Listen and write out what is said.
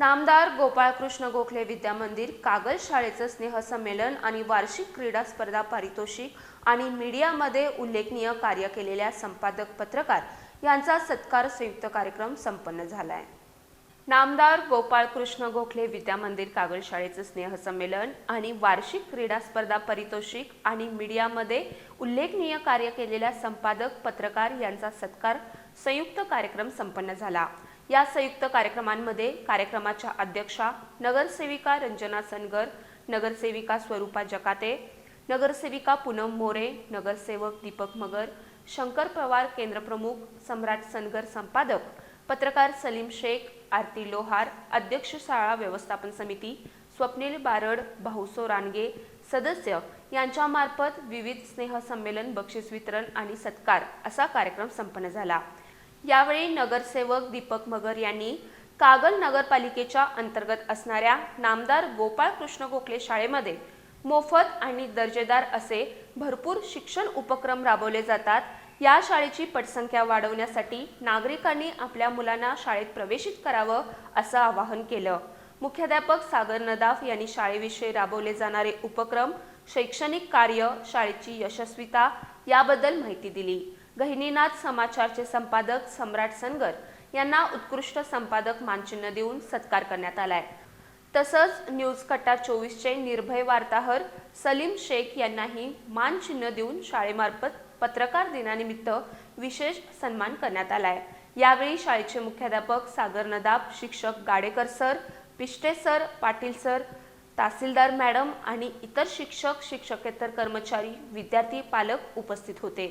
नामदार गोपाळकृष्ण गोखले विद्यामंदिर कागल शाळेचं स्नेहसंमेलन आणि वार्षिक क्रीडा स्पर्धा पारितोषिक आणि मीडियामध्ये उल्लेखनीय कार्य केलेल्या संपादक पत्रकार यांचा सत्कार संयुक्त कार्यक्रम संपन्न झाला आहे नामदार गोपाळकृष्ण गोखले विद्यामंदिर कागल शाळेचं स्नेहसंमेलन आणि वार्षिक क्रीडा स्पर्धा पारितोषिक आणि मीडियामध्ये उल्लेखनीय कार्य केलेल्या संपादक पत्रकार यांचा सत्कार संयुक्त कार्यक्रम संपन्न झाला. या संयुक्त कार्यक्रमांमध्ये कार्यक्रमाच्या अध्यक्षा नगरसेविका रंजना सनगर नगरसेविका स्वरूपा जकाते नगरसेविका पूनम मोरे नगरसेवक दीपक मगर शंकर पवार केंद्रप्रमुख सम्राट सनगर संपादक पत्रकार सलीम शेख आरती लोहार अध्यक्ष शाळा व्यवस्थापन समिती स्वप्नील बारड भाऊसो रानगे सदस्य यांच्यामार्फत विविध स्नेहसंमेलन बक्षीस वितरण आणि सत्कार असा कार्यक्रम संपन्न झाला. यावेळी नगरसेवक दीपक मगर यांनी कागल नगरपालिकेच्या अंतर्गत असणाऱ्या नामदार गोपाळ कृष्ण गोखले शाळेमध्ये मोफत आणि दर्जेदार असे भरपूर शिक्षण उपक्रम राबवले जातात. या शाळेची पटसंख्या वाढवण्यासाठी नागरिकांनी आपल्या मुलांना शाळेत प्रवेशित करावं असं आवाहन केलं. मुख्याध्यापक सागर नदाफ यांनी शाळेविषयी राबवले जाणारे उपक्रम शैक्षणिक कार्य शाळेची यशस्विता याबद्दल माहिती दिली. गहिनीनाथ समाचारचे संपादक सम्राट सनगर यांना उत्कृष्ट संपादक मानचिन्ह देऊन सत्कार करण्यात आलाय. तसंच न्यूज कट्टा चोवीसचे निर्भय वार्ताहर सलीम शेख यांनाही मानचिन्ह देऊन शाळेमार्फत पत्रकार दिनानिमित्त विशेष सन्मान करण्यात आलाय. यावेळी शाळेचे मुख्याध्यापक सागर नदाब शिक्षक Gadekar sir Pishte sir Patil sir तहसीलदार मॅडम आणि इतर शिक्षक शिक्षकेतर कर्मचारी विद्यार्थी पालक उपस्थित होते.